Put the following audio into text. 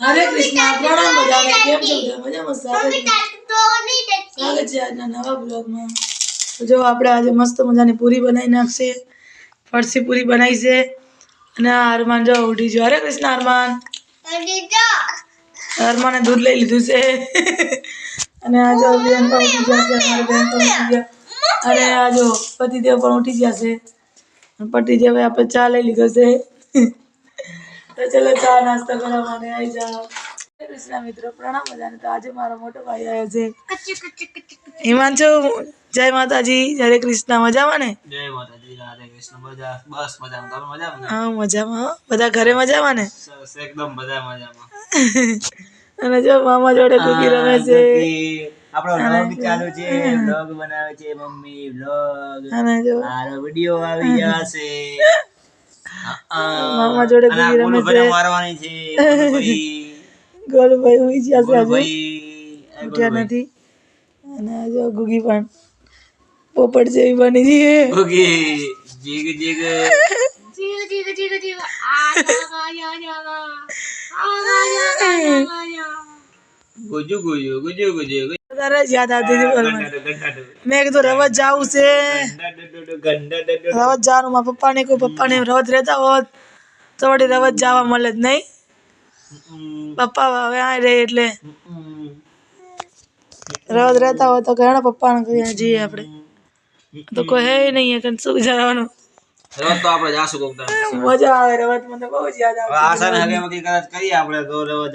હરે કૃષ્ણ પ્રણામ બધાને કેમ છો? મજામાં? સ્વાગત છે. આજના નવા બ્લોગમાં. જો આપણે આજે મસ્ત મજાની પૂરી બનાવી નાખશે. ફરસી પૂરી બનાવી છે. અને આ હરમાન જો ઉઠી જો હરે કૃષ્ણ હરમાન હરમાને દૂધ લઈ લીધું છે. અને આ જો બેન પણ ઉઠી ગયા છે. બેન પણ ઉઠી ગયા. અને આ જો પતિદેવ પણ ઉઠી ગયા છે. અને પતિદેવ આપણે ચા લઈ લીધો છે. તો ચલો ચા નાસ્તો કરવા મને આવી જાઓ. કૃષ્ણ મિત્રો પ્રણામ બધાને. તો આજે મારો મોટો ભાઈ આવ્યો છે. હિમાંશુ જય માતાજી હરે કૃષ્ણ. મજામાં ને? જય માતાજી રાધે કૃષ્ણ. મજા બસ મજામાં. તમે મજામાં હા મજામાં બધા ઘરે મજામાં ને? એકદમ બધા મજામાં. અને જો મામા જોડે કુકી રમે છે. આપણો વ્લોગ ચાલુ છે. વ્લોગ બનાવે છે મમ્મી વ્લોગ અને જો. વિડિયો આવી છે મામા જોડે કુકી રમે છે મારવાની છે ગોલુભાઈ, ગયા છે આજે. ઉઠ્યા નથી. અને આ જો ગુગી પણ પોપટ જેવી બની છે. ગુગી જીગ જીગ. ગુજુ ગુજુ ગુજુ ગુજુ ગુજુ. તારે જ યાદ આવતી હતી બોલવાની. ગંડાડો, ગંડાડો. મેં કીધું રવત જાવું છે. રવત જવાનું મારા પપ્પાને કોઈ પપ્પાને રવત રહેતા હોત તો વળી રવત જવા મળે જ નહીં. પપ્પા હવે આ રહે એટલે. રવત રહેતા હોય તો ઘણા પપ્પાને કહીએ જઈએ આપણે. તો કોઈ હે નહીં કે શું જવાનું રવત તો આપણે જાશું કોક મજા આવે રવત તો બહુ જ યાદ આવે આશા ને હગે કદાચ કરીએ આપણે તો રવત